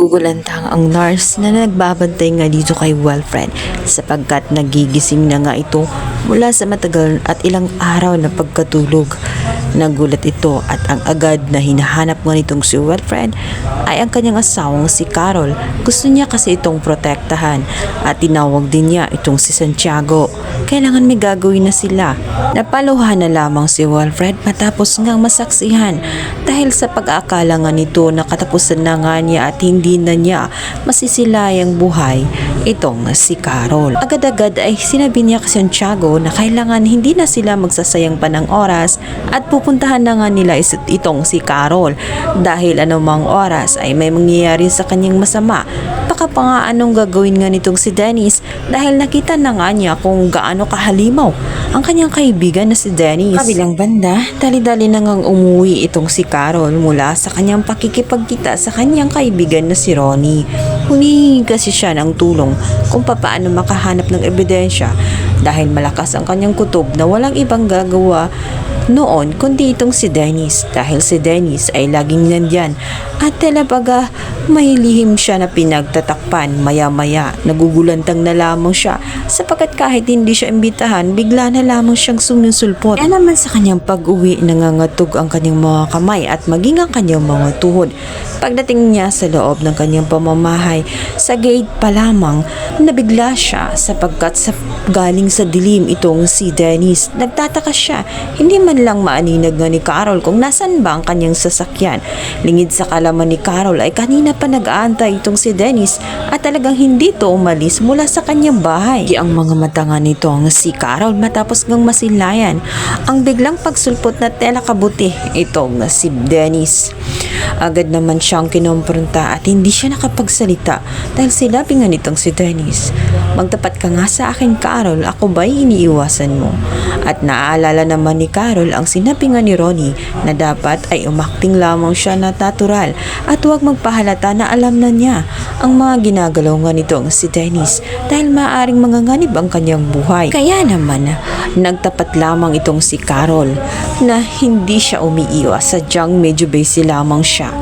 Nagugulantang ang nurse na nagbabantay nga dito kay Wilfred sapagkat nagigising na nga ito mula sa matagal at ilang araw na pagkatulog. Nagulat ito at ang agad na hinahanap nga nitong si Wilfred ay ang kanyang asawang si Carol. Gusto niya kasi itong protektahan at tinawag din niya itong si Santiago. Kailangan may gagawin na sila. Napaluhan na lamang si Wilfred matapos ngang masaksihan dahil sa pag-aakala nga nito na katapusan na nga niya at hindi na niya masisilayang buhay itong si Carol. Agad-agad ay sinabi niya kay Santiago na kailangan hindi na sila magsasayang pa ng oras at pupuntahan na nga nila itong si Carol dahil anumang oras ay may mangyayari sa kanyang masama. Baka pa nga anong gagawin nga nitong si Dennis dahil nakita na nga niya kung gaano kahalimaw ang kanyang kaibigan na si Dennis. Kabilang banda, dali-dali na ngang umuwi itong si Carol mula sa kanyang pakikipagkita sa kanyang kaibigan na si Ronnie. Humihingi kasi siya ng tulong kung papaano makahanap ng ebidensya dahil malakas ang kanyang kutob na walang ibang gagawa noon kundi itong si Dennis. Dahil si Dennis ay laging nandyan at talabaga may lihim siya na pinagtatakpan. Maya-maya nagugulantang na lamang siya sapagkat kahit hindi siya imbitahan bigla na lamang siyang sumusulpot. Kaya naman sa kanyang pag-uwi nangangatog ang kanyang mga kamay at maging ang kanyang mga tuhod. Pagdating niya sa loob ng kanyang pamamahay sa gate pa lamang nabigla siya sapagkat sa galing sa dilim itong si Dennis. Nagtataka siya hindi man lang maaninag nga ni Carol kung nasan ba ang kanyang sasakyan. Lingid sa kalaman ni Carol ay kanina pa nag-aantay itong si Dennis at talagang hindi to umalis mula sa kanyang bahay. Di ang mga mata nga nito ang si Carol matapos ngang masilayan ang biglang pagsulpot na tela kabuti itong si Dennis. Agad naman siyang kinompronta at hindi siya nakapagsalita dahil sinabi nga nitong si Dennis, Magtapat ka nga sa akin Carol, ako ba'y iniiwasan mo? At naaalala naman ni Carol ang sinabi nga ni Ronnie na dapat ay umakting lamang siya na natural at huwag magpahalata na alam na niya ang mga ginagalaw nga nitong si Dennis dahil maaring manganganib ang kanyang buhay. Kaya naman, nagtapat lamang itong si Carol na hindi siya umiiwas sadyang medyo busy lamang siya.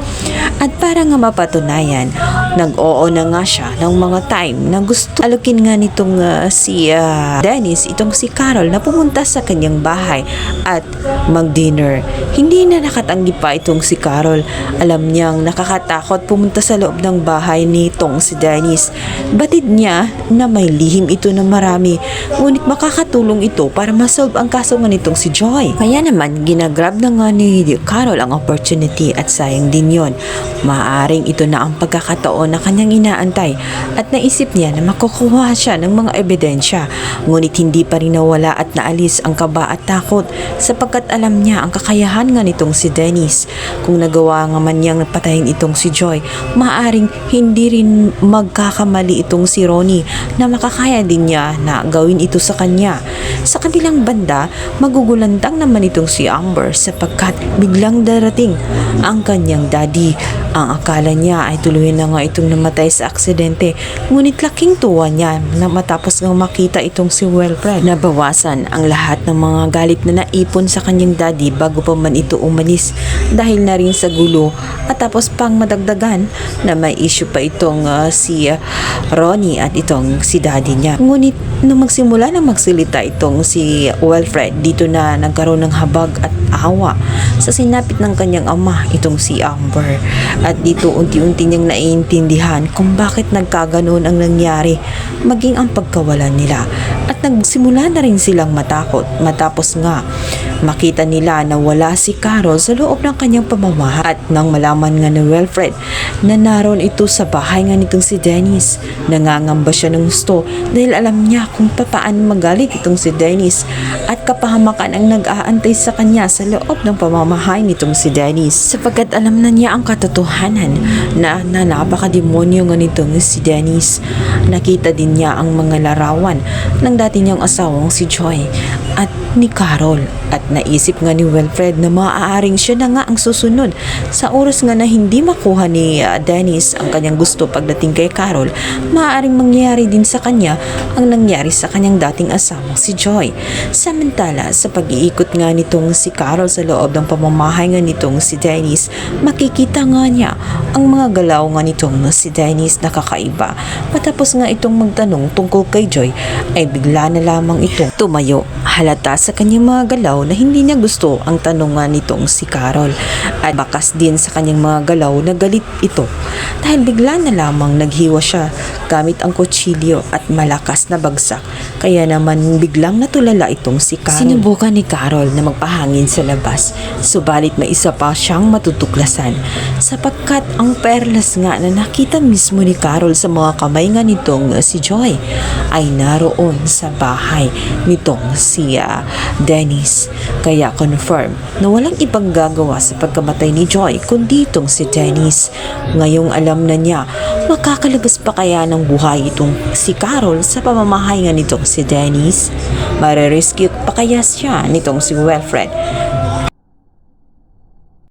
At para nga mapatunayan, nag-oo na nga siya ng mga time na gusto alukin nga nitong ah, si ah, Dennis, itong si Carol na pumunta sa kanyang bahay at mag-dinner. Hindi na nakatanggi pa itong si Carol. Alam niyang nakakatakot pumunta sa loob ng bahay nitong si Dennis. Batid niya na may lihim ito na marami, ngunit makakatulong ito para masolve ang kaso nga nitong si Joy. Kaya naman, ginagrab na nga ni Carol ang opportunity at sayang din yon. Maaring ito na ang pagkakataon na kanyang inaantay at naisip niya na makukuha siya ng mga ebidensya. Ngunit hindi pa rin nawala at naalis ang kaba at takot sapagkat alam niya ang kakayahan nga nitong si Dennis. Kung nagawa nga man niyang patayin itong si Joy, maaring hindi rin magkakamali itong si Ronnie na makakaya din niya na gawin ito sa kanya. Sa kabilang banda, magugulantang naman itong si Amber sapagkat biglang darating ang kanyang daddy. Ang akala niya ay tuluyan na nga itong namatay sa aksidente. Ngunit laking tuwa niya na matapos ngang makita itong si Wilfred. Nabawasan ang lahat ng mga galit na naipon sa kanyang daddy bago pa man ito umalis dahil na rin sa gulo at tapos pang madagdagan na may issue pa itong ah, si ah, Ronnie at itong si daddy niya. Ngunit nung magsimula na magsilita itong si Wilfred dito na nagkaroon ng habag at awa sa sinapit ng kanyang ama itong si Amber. At dito unti-unti niyang naiintindihan kung bakit nagkaganon ang nangyari maging ang pagkawalan nila. At nagsimula na rin silang matakot matapos nga makita nila na wala si Carol sa loob ng kanyang pamamahay. At nang malaman nga ni Wilfred na naroon ito sa bahay nga nitong si Dennis nangangamba siya ng gusto dahil alam niya kung papaano magalit itong si Dennis at kapahamakan ang nag-aantay sa kanya sa loob ng pamamahay nitong si Dennis. Sapagkat alam na niya ang katotohanan na, na napakademonyo nga nitong si Dennis. Nakita din niya ang mga larawan ng dati niyang asawang si Joy at ni Carol. At naisip nga ni Wilfred na maaaring siya na nga ang susunod sa oras nga na hindi makuha ni ah, Dennis ang kanyang gusto pagdating kay Carol maaaring mangyari din sa kanya ang nangyari sa kanyang dating asawang si Joy. Samantala sa pag-iikot nga nitong si Carol sa loob ng pamamahay nga nitong si Dennis makikita nga niya ang mga galaw nga nitong si Dennis na kakaiba matapos nga itong magtanong tungkol kay Joy ay bigla na lamang itong tumayo. Halata sa kanyang mga galaw na hindi niya gusto ang tanong nga nitong si Carol. At bakas din sa kanyang mga galaw na galit ito. Dahil bigla na lamang naghiwa siya gamit ang kutsilyo at malakas na bagsak kaya naman biglang natulala itong si Carol. Sinubukan ni Carol na magpahangin sa labas subalit may isa pa siyang matutuklasan sapagkat ang perlas nga na nakita mismo ni Carol sa mga kamay nga nitong uh, si Joy ay naroon sa bahay nitong si uh, Dennis. Kaya confirm na walang ibang gagawa sa pagkamatay ni Joy kundi itong si Dennis. Ngayong alam na niya, makakalabas pa kaya ng buhay itong si Carol sa pamamahay nga nitong si Dennis? Marirescue pa kaya siya nitong si Wilfred?